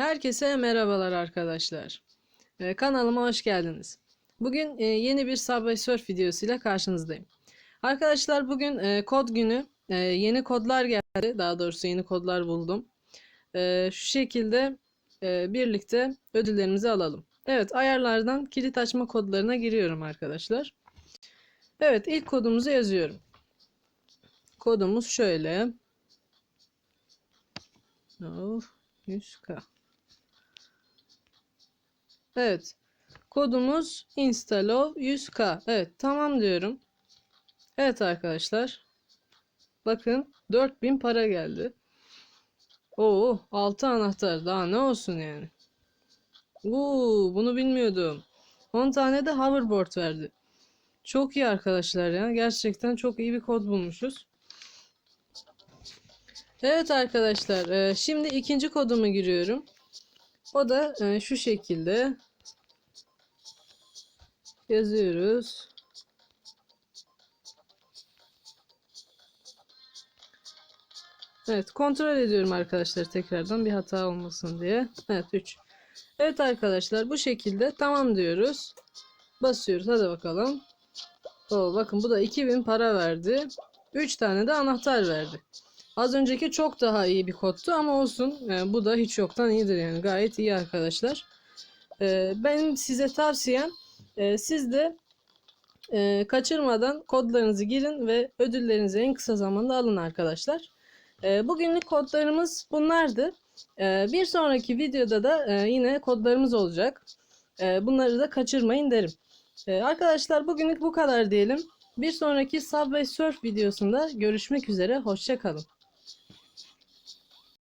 Herkese merhabalar arkadaşlar. Ee, kanalıma hoş geldiniz. Bugün e, yeni bir Subway Surf videosuyla karşınızdayım. Arkadaşlar bugün e, kod günü. E, yeni kodlar geldi. Daha doğrusu yeni kodlar buldum. Şu şekilde birlikte ödüllerimizi alalım. Evet ayarlardan kilit açma kodlarına giriyorum arkadaşlar. Evet ilk kodumuzu yazıyorum. Kodumuz şöyle. Of, 100k. Evet. Kodumuz installov 100k. Evet tamam diyorum. Evet arkadaşlar. Bakın 4000 para geldi. Oo 6 anahtar daha ne olsun yani. Oo bunu bilmiyordum. 10 tane de hoverboard verdi. Çok iyi arkadaşlar ya. Gerçekten çok iyi bir kod bulmuşuz. Evet arkadaşlar. e, Şimdi ikinci kodumu giriyorum. O da e, şu şekilde. Yazıyoruz. Evet kontrol ediyorum arkadaşlar tekrardan bir hata olmasın diye. Evet 3. Evet arkadaşlar bu şekilde tamam diyoruz. Basıyoruz hadi bakalım. Oo, bakın bu da 2000 para verdi. 3 tane de anahtar verdi. Az önceki çok daha iyi bir kodtu ama olsun. Yani bu da hiç yoktan iyidir yani. Gayet iyi arkadaşlar. Ee, benim size tavsiyem e, siz de e, kaçırmadan kodlarınızı girin ve ödüllerinizi en kısa zamanda alın arkadaşlar. E, bugünlük kodlarımız bunlardı. E, bir sonraki videoda da e, yine kodlarımız olacak. E, bunları da kaçırmayın derim. E, arkadaşlar bugünlük bu kadar diyelim. Bir sonraki Subway Surf videosunda görüşmek üzere. Hoşçakalın.